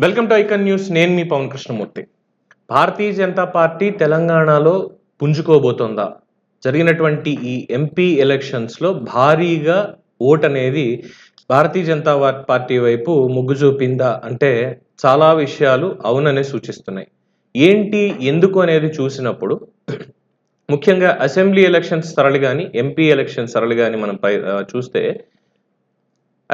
Welcome to icon news. నేను మీ Pavan Krishnamurthy. Bharatiya Janata party తెలంగాణలో పుంజుకోబోతోందా? జరిగినటువంటి ఈ ఎంపీ ఎలక్షన్స్లో భారీగా ఓట్ అనేది భారతీయ జనతా పార్టీ వైపు మొగ్గు చూపిందా అంటే చాలా విషయాలు అవుననే సూచిస్తున్నాయి. ఏంటి ఎందుకు అనేది చూసినప్పుడు ముఖ్యంగా అసెంబ్లీ ఎలక్షన్స్ సరళి కానీ ఎంపీ ఎలక్షన్స్ సరళి కానీ మనం పై- చూస్తే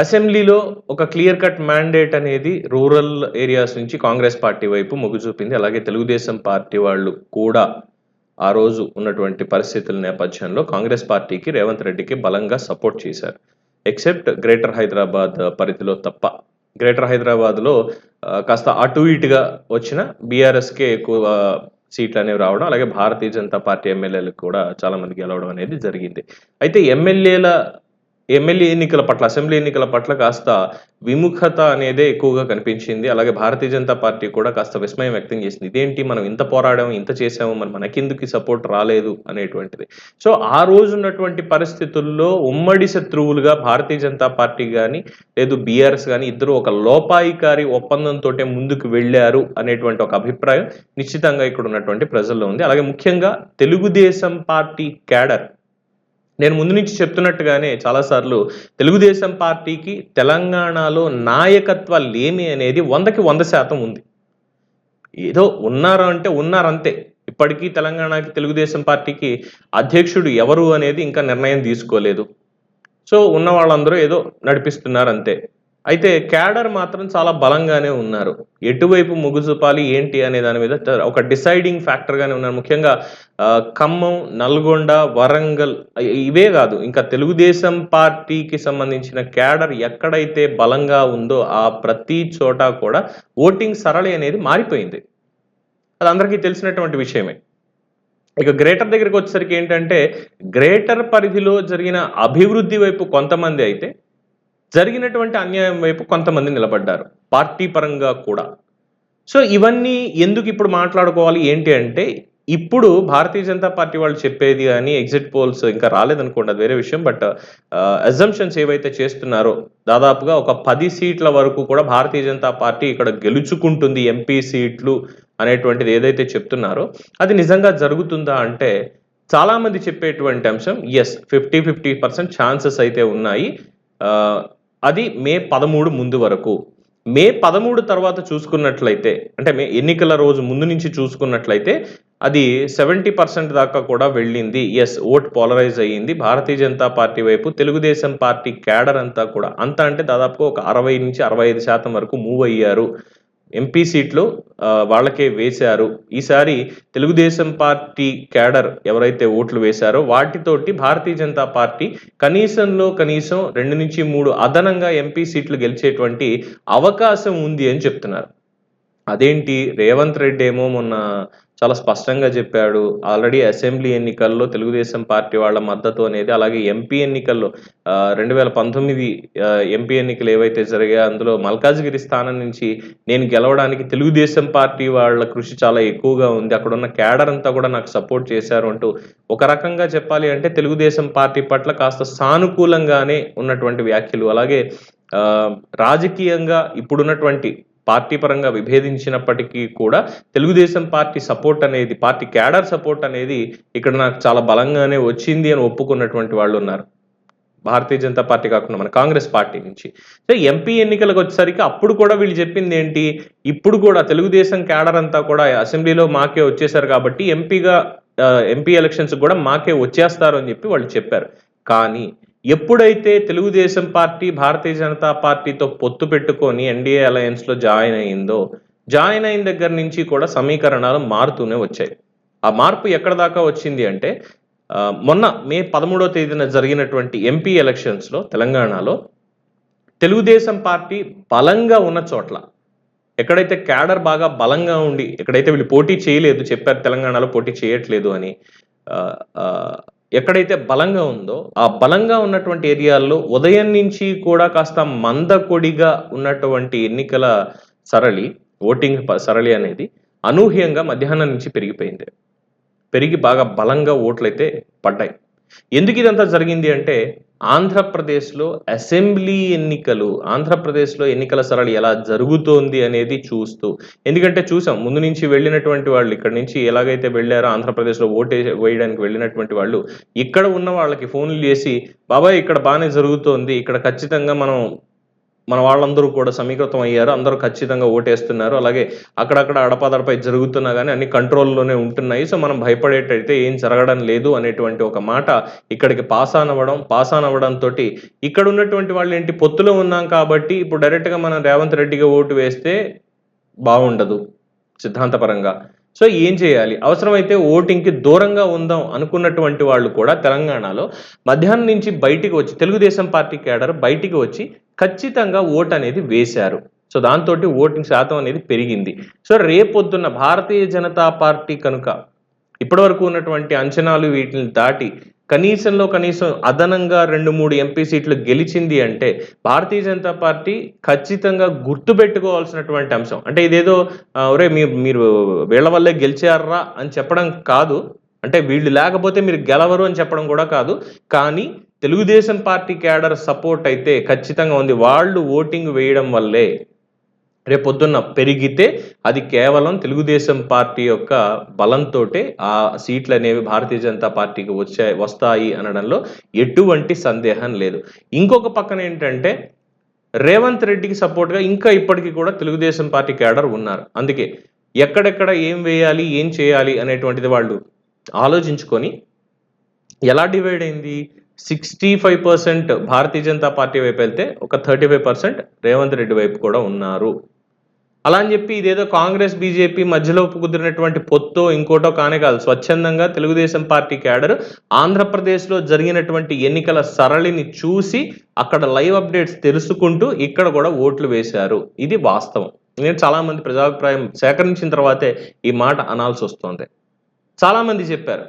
అసెంబ్లీలో ఒక క్లియర్ కట్ మ్యాండేట్ అనేది రూరల్ ఏరియాస్ నుంచి కాంగ్రెస్ పార్టీ వైపు మొగ్గు చూపింది. అలాగే తెలుగుదేశం పార్టీ వాళ్ళు కూడా ఆ రోజు ఉన్నటువంటి పరిస్థితుల నేపథ్యంలో కాంగ్రెస్ పార్టీకి రేవంత్ రెడ్డికి బలంగా సపోర్ట్ చేశారు. ఎక్సెప్ట్ గ్రేటర్ హైదరాబాద్ పరిధిలో తప్ప. గ్రేటర్ హైదరాబాద్లో కాస్త అటు ఇటుగా వచ్చిన బీఆర్ఎస్కే ఎక్కువ సీట్లు అనేవి రావడం అలాగే భారతీయ జనతా పార్టీ ఎమ్మెల్యేలకు కూడా చాలామంది గెలవడం అనేది జరిగింది. అయితే ఎమ్మెల్యేల ఎమ్మెల్యే ఎన్నికల పట్ల అసెంబ్లీ ఎన్నికల పట్ల కాస్త విముఖత అనేదే ఎక్కువగా కనిపించింది. అలాగే భారతీయ జనతా పార్టీ కూడా కాస్త విస్మయం వ్యక్తం చేసింది. ఇదేంటి? మనం ఇంత పోరాడాము ఇంత చేసాము మరి మనకెందుకు సపోర్ట్ రాలేదు అనేటువంటిది. సో ఆ రోజు ఉన్నటువంటి పరిస్థితుల్లో ఉమ్మడి శత్రువులుగా భారతీయ జనతా పార్టీ కానీ లేదు బీఆర్ఎస్ కానీ ఇద్దరు ఒక లోపాయికారి ఒప్పందంతో ముందుకు వెళ్ళారు అనేటువంటి ఒక అభిప్రాయం నిశ్చితంగా ఇక్కడ ఉన్నటువంటి ప్రజల్లో ఉంది. అలాగే ముఖ్యంగా తెలుగుదేశం పార్టీ క్యాడర్ నేను ముందు నుంచి చెప్తున్నట్టుగానే చాలాసార్లు తెలుగుదేశం పార్టీకి తెలంగాణలో నాయకత్వ లేమి అనేది వందకి వంద శాతం ఉంది. ఏదో ఉన్నారు అంటే ఉన్నారంతే ఇప్పటికీ తెలంగాణకి తెలుగుదేశం పార్టీకి అధ్యక్షుడు ఎవరు అనేది ఇంకా నిర్ణయం తీసుకోలేదు. సో ఉన్న వాళ్ళందరూ ఏదో నడిపిస్తున్నారు అంతే. అయితే క్యాడర్ మాత్రం చాలా బలంగానే ఉన్నారు. ఎటువైపు ముగుసుపాలి చూపాలి ఏంటి అనే దాని మీద ఒక డిసైడింగ్ ఫ్యాక్టర్ గానే ఉన్నారు. ముఖ్యంగా ఖమ్మం నల్గొండ వరంగల్ ఇవే కాదు ఇంకా తెలుగుదేశం పార్టీకి సంబంధించిన క్యాడర్ ఎక్కడైతే బలంగా ఉందో ఆ ప్రతి చోట కూడా ఓటింగ్ సరళి అనేది మారిపోయింది. అది అందరికీ తెలిసినటువంటి విషయమే. ఇక గ్రేటర్ దగ్గరికి వచ్చేసరికి ఏంటంటే గ్రేటర్ పరిధిలో జరిగిన అభివృద్ధి వైపు కొంతమంది అయితే జరిగినటువంటి అన్యాయం వైపు కొంతమంది నిలబడ్డారు. పార్టీ పరంగా కూడా. సో ఇవన్నీ ఎందుకు ఇప్పుడు మాట్లాడుకోవాలి? ఏంటి అంటే ఇప్పుడు భారతీయ జనతా పార్టీ వాళ్ళు చెప్పేది కానీ ఎగ్జిట్ పోల్స్ ఇంకా రాలేదనుకోండి అది వేరే విషయం. బట్ అజంప్షన్స్ ఏవైతే చేస్తున్నారో దాదాపుగా ఒక పది సీట్ల వరకు కూడా భారతీయ జనతా పార్టీ ఇక్కడ గెలుచుకుంటుంది ఎంపీ సీట్లు అనేటువంటిది ఏదైతే చెప్తున్నారో అది నిజంగా జరుగుతుందా అంటే చాలామంది చెప్పేటువంటి అంశం yes fifty fifty percent chances అయితే ఉన్నాయి. అది మే పదమూడు ముందు వరకు. మే పదమూడు తర్వాత చూసుకున్నట్లయితే అంటే మే ఎన్నికల రోజు ముందు నుంచి చూసుకున్నట్లయితే అది సెవెంటీ పర్సెంట్ దాకా కూడా వెళ్ళింది. ఎస్ ఓట్ పోలరైజ్ అయ్యింది. భారతీయ జనతా పార్టీ వైపు తెలుగుదేశం పార్టీ క్యాడర్ అంతా కూడా అంతా అంటే దాదాపుగా ఒక అరవై నుంచి అరవై ఐదు శాతం వరకు మూవ్ అయ్యారు. ఎంపీ సీట్లు వాళ్ళకే వేశారు. ఈసారి తెలుగుదేశం పార్టీ క్యాడర్ ఎవరైతే ఓట్లు వేశారో వాటితోటి భారతీయ జనతా పార్టీ కనీసంలో కనీసం రెండు నుంచి మూడు అదనంగా ఎంపీ సీట్లు గెలిచేటువంటి అవకాశం ఉంది అని చెప్తున్నారు. అదేంటి? రేవంత్ రెడ్డి ఏమో మొన్న చాలా స్పష్టంగా చెప్పాడు. ఆల్రెడీ అసెంబ్లీ ఎన్నికల్లో తెలుగుదేశం పార్టీ వాళ్ళ మద్దతు అనేది అలాగే ఎంపీ ఎన్నికల్లో రెండు వేల పంతొమ్మిది ఎంపీ ఎన్నికలు ఏవైతే జరిగాయో అందులో మల్కాజ్గిరి స్థానం నుంచి నేను గెలవడానికి తెలుగుదేశం పార్టీ వాళ్ళ కృషి చాలా ఎక్కువగా ఉంది. అక్కడ ఉన్న క్యాడర్ అంతా కూడా నాకు సపోర్ట్ చేశారు అంటూ ఒక రకంగా చెప్పాలి అంటే తెలుగుదేశం పార్టీ పట్ల కాస్త సానుకూలంగానే ఉన్నటువంటి వ్యాఖ్యలు. అలాగే రాజకీయంగా ఇప్పుడున్నటువంటి పార్టీ పరంగా విభేదించినప్పటికీ కూడా తెలుగుదేశం పార్టీ సపోర్ట్ అనేది పార్టీ క్యాడర్ సపోర్ట్ అనేది ఇక్కడ నాకు చాలా బలంగానే వచ్చింది అని ఒప్పుకున్నటువంటి వాళ్ళు ఉన్నారు. భారతీయ జనతా పార్టీ కాకుండా మన కాంగ్రెస్ పార్టీ నుంచి. సో ఎంపీ ఎన్నికలకు వచ్చేసరికి అప్పుడు కూడా వీళ్ళు చెప్పింది ఏంటి? ఇప్పుడు కూడా తెలుగుదేశం క్యాడర్ అంతా కూడా అసెంబ్లీలో మాకే వచ్చేసారు కాబట్టి ఎంపీగా ఎంపీ ఎలక్షన్స్ కూడా మాకే వచ్చేస్తారు అని చెప్పి వాళ్ళు చెప్పారు. కానీ ఎప్పుడైతే తెలుగుదేశం పార్టీ భారతీయ జనతా పార్టీతో పొత్తు పెట్టుకొని ఎన్డీఏ అలయన్స్లో జాయిన్ అయిందో జాయిన్ అయిన దగ్గర నుంచి కూడా సమీకరణాలు మారుతూనే వచ్చాయి. ఆ మార్పు ఎక్కడ దాకా వచ్చింది అంటే మొన్న మే పదమూడవ తేదీన జరిగినటువంటి ఎంపీ ఎలక్షన్స్లో తెలంగాణలో తెలుగుదేశం పార్టీ బలంగా ఉన్న చోట్ల ఎక్కడైతే క్యాడర్ బాగా బలంగా ఉండి ఎక్కడైతే వీళ్ళు పోటీ చేయలేదు చెప్పారు తెలంగాణలో పోటీ చేయట్లేదు అని ఎక్కడైతే బలంగా ఉందో ఆ బలంగా ఉన్నటువంటి ఏరియాల్లో ఉదయం నుంచి కూడా కాస్త మందకొడిగా ఉన్నటువంటి ఎన్నికల సరళి ఓటింగ్ సరళి అనేది అనూహ్యంగా మధ్యాహ్నం నుంచి పెరిగిపోయింది. పెరిగి బాగా బలంగా ఓట్లయితే పడ్డాయి. ఎందుకు ఇదంతా జరిగింది అంటే ఆంధ్రప్రదేశ్లో అసెంబ్లీ ఎన్నికలు ఆంధ్రప్రదేశ్లో ఎన్నికల సరళి ఎలా జరుగుతోంది అనేది చూస్తూ ఎందుకంటే చూసాం ముందు నుంచి వెళ్ళినటువంటి వాళ్ళు ఇక్కడ నుంచి ఎలాగైతే వెళ్ళారో ఆంధ్రప్రదేశ్లో ఓటే వేయడానికి వెళ్ళినటువంటి వాళ్ళు ఇక్కడ ఉన్న వాళ్ళకి ఫోన్లు చేసి బాబాయ్ ఇక్కడ బాగానే జరుగుతోంది ఇక్కడ ఖచ్చితంగా మనం మన వాళ్ళందరూ కూడా సమీకృతం అయ్యారు. అందరూ ఖచ్చితంగా ఓటేస్తున్నారు. అలాగే అక్కడక్కడ అడపాదడపై జరుగుతున్నా కానీ అన్ని కంట్రోల్లోనే ఉంటున్నాయి. సో మనం భయపడేటైతే ఏం జరగడం లేదు అనేటువంటి ఒక మాట ఇక్కడికి పాస్ ఆన్ అవ్వడం పాస్ ఆన్ అవ్వడంతో తోటి ఇక్కడ ఉన్నటువంటి వాళ్ళు ఏంటి? పొత్తులో ఉన్నాం కాబట్టి ఇప్పుడు డైరెక్ట్గా మనం రేవంత్ రెడ్డిగా ఓటు వేస్తే బాగుండదు సిద్ధాంతపరంగా. సో ఏం చేయాలి? అవసరమైతే ఓటింగ్కి దూరంగా ఉందాం అనుకున్నటువంటి వాళ్ళు కూడా తెలంగాణలో మధ్యాహ్నం నుంచి బయటికి వచ్చి తెలుగుదేశం పార్టీ కేడర్ బయటికి వచ్చి ఖచ్చితంగా ఓట్ అనేది వేశారు. సో దాంతో ఓటింగ్ శాతం అనేది పెరిగింది. సో రేపొద్దున్న భారతీయ జనతా పార్టీ కనుక ఇప్పటివరకు ఉన్నటువంటి అంచనాలు వీటిని దాటి కనీసంలో కనీసం అదనంగా రెండు మూడు ఎంపీ సీట్లు గెలిచింది అంటే భారతీయ జనతా పార్టీ ఖచ్చితంగా గుర్తుపెట్టుకోవాల్సినటువంటి అంశం. అంటే ఇదేదో ఒరే మీరు మీరు వీళ్ళ వల్లే గెలిచారా అని చెప్పడం కాదు. అంటే వీళ్ళు లేకపోతే మీరు గెలవరు అని చెప్పడం కూడా కాదు. కానీ తెలుగుదేశం పార్టీ క్యాడర్ సపోర్ట్ అయితే ఖచ్చితంగా ఉంది. వాళ్ళు ఓటింగ్ వేయడం వల్లే రేపొద్దున్న పెరిగితే అది కేవలం తెలుగుదేశం పార్టీ యొక్క బలంతో ఆ సీట్లు అనేవి భారతీయ జనతా పార్టీకి వచ్చాయి వస్తాయి అనడంలో ఎటువంటి సందేహం లేదు. ఇంకొక పక్కన ఏంటంటే రేవంత్ రెడ్డికి సపోర్ట్గా ఇంకా ఇప్పటికీ కూడా తెలుగుదేశం పార్టీ క్యాడర్ ఉన్నారు. అందుకే ఎక్కడెక్కడ ఏం వేయాలి ఏం చేయాలి అనేటువంటిది వాళ్ళు ఆలోచించుకొని ఎలా డివైడ్ అయింది? Sixty five percent Bharatiya Janata party వైపు వెళ్తే ఒక thirty five percent Revanth Reddy వైపు కూడా ఉన్నారు. అలా అని చెప్పి ఇదేదో కాంగ్రెస్ బీజేపీ మధ్యలో కుదిరినటువంటి పొత్తో ఇంకోటో కానే కాదు. స్వచ్ఛందంగా తెలుగుదేశం పార్టీ క్యాడర్ ఆంధ్రప్రదేశ్లో జరిగినటువంటి ఎన్నికల సరళిని చూసి అక్కడ లైవ్ అప్డేట్స్ తెలుసుకుంటూ ఇక్కడ కూడా ఓట్లు వేశారు. ఇది వాస్తవం. నేను చాలామంది ప్రజాభిప్రాయం సేకరించిన తర్వాతే ఈ మాట అనాల్సి వస్తుంది. చాలామంది చెప్పారు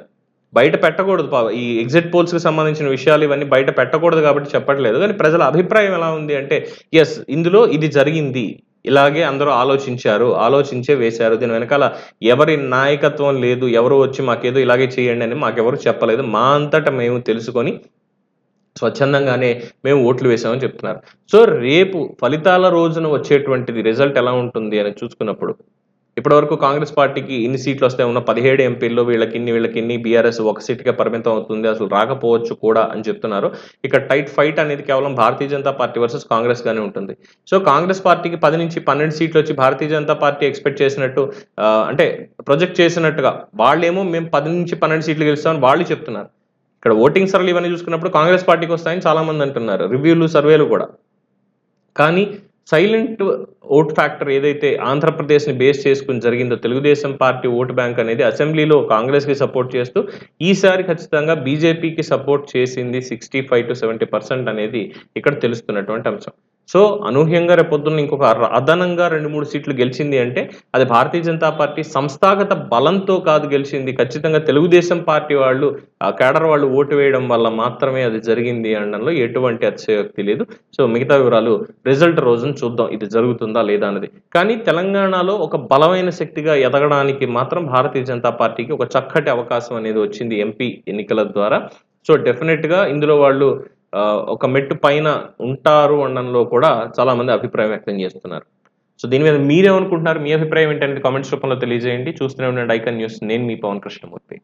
బయట పెట్టకూడదు పాప ఈ ఎగ్జిట్ పోల్స్కి సంబంధించిన విషయాలు ఇవన్నీ బయట పెట్టకూడదు కాబట్టి చెప్పట్లేదు. కానీ ప్రజల అభిప్రాయం ఎలా ఉంది అంటే ఎస్ ఇందులో ఇది జరిగింది. ఇలాగే అందరూ ఆలోచించారు. ఆలోచించే వేశారు. దీని వెనకాల ఎవరి నాయకత్వం లేదు ఎవరు వచ్చి మాకేదో ఇలాగే చేయండి అని మాకెవరు చెప్పలేదు. మా అంతటా మేము తెలుసుకొని స్వచ్ఛందంగానే మేము ఓట్లు వేసామని చెప్తున్నారు. సో రేపు ఫలితాల రోజున వచ్చేటువంటిది రిజల్ట్ ఎలా ఉంటుంది అని చూసుకున్నప్పుడు ఇప్పటివరకు కాంగ్రెస్ పార్టీకి ఇన్ని సీట్లు వస్తాయి ఉన్న పదిహేడు ఎంపీల్లో వీళ్ళకి ఇన్ని వీళ్ళకి ఇన్ని బీఆర్ఎస్ ఒక సీట్గా పరిమితం అవుతుంది అసలు రాకపోవచ్చు కూడా అని చెప్తున్నారు. ఇక్కడ టైట్ ఫైట్ అనేది కేవలం భారతీయ జనతా పార్టీ వర్సెస్ కాంగ్రెస్ గానే ఉంటుంది. సో కాంగ్రెస్ పార్టీకి పది నుంచి పన్నెండు సీట్లు వచ్చి భారతీయ జనతా పార్టీ ఎక్స్పెక్ట్ చేసినట్టు అంటే ప్రొజెక్ట్ చేసినట్టుగా వాళ్ళేమో మేము పది నుంచి పన్నెండు సీట్లు గెలుస్తామని వాళ్ళు చెప్తున్నారు. ఇక్కడ ఓటింగ్ సర్లు ఇవన్నీ చూసుకున్నప్పుడు కాంగ్రెస్ పార్టీకి వస్తాయని చాలామంది అంటున్నారు. రివ్యూలు సర్వేలు కూడా. కానీ సైలెంట్ ఓట్ ఫ్యాక్టర్ ఏదైతే ఆంధ్రప్రదేశ్ని బేస్ చేసుకుని జరిగిందో తెలుగుదేశం పార్టీ ఓటు బ్యాంక్ అనేది అసెంబ్లీలో కాంగ్రెస్కి సపోర్ట్ చేస్తూ ఈసారి ఖచ్చితంగా బీజేపీకి సపోర్ట్ చేసింది sixty five to seventy percent అనేది ఇక్కడ తెలుస్తున్నటువంటి అంశం. సో అనూహ్యంగా రేపొద్దున్న ఇంకొక అదనంగా రెండు మూడు సీట్లు గెలిచింది అంటే అది భారతీయ జనతా పార్టీ సంస్థాగత బలంతో కాదు గెలిచింది. ఖచ్చితంగా తెలుగుదేశం పార్టీ వాళ్ళు కేడర్ వాళ్ళు ఓటు వేయడం వల్ల మాత్రమే అది జరిగింది అనడంలో ఎటువంటి అతిశయోక్తి లేదు. సో మిగతా వివరాలు రిజల్ట్ రోజున చూద్దాం. ఇది జరుగుతుందా లేదా అనేది కానీ తెలంగాణలో ఒక బలమైన శక్తిగా ఎదగడానికి మాత్రం భారతీయ జనతా పార్టీకి ఒక చక్కటి అవకాశం అనేది వచ్చింది ఎంపీ ఎన్నికల ద్వారా. సో డెఫినెట్గా ఇందులో వాళ్ళు ఒక మెట్టు పైన ఉంటారు అనడంలో కూడా చాలా మంది అభిప్రాయం వ్యక్తం చేస్తున్నారు. సో దీని మీద మీరేమనుకుంటున్నారు? మీ అభిప్రాయం ఏంటనేది కామెంట్స్ రూపంలో తెలియజేయండి. చూస్తూనే ఉండండి ఐకన్ న్యూస్. నేను మీ పవన్ కృష్ణమూర్తి.